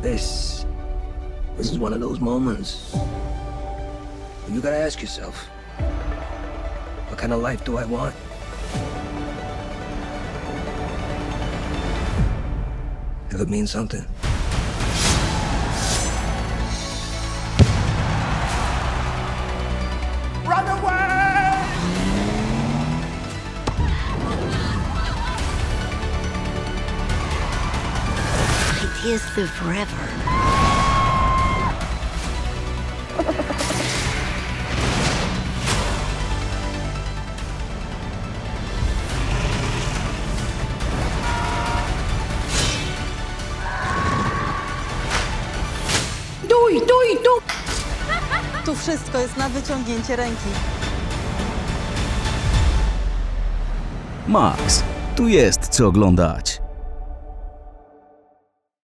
This, this is one of those moments. You gotta ask yourself, what kind of life do I want? If it means something. Ideas live forever. Duj, duj, duj! Tu wszystko jest na wyciągnięcie ręki. Max, tu jest co oglądać.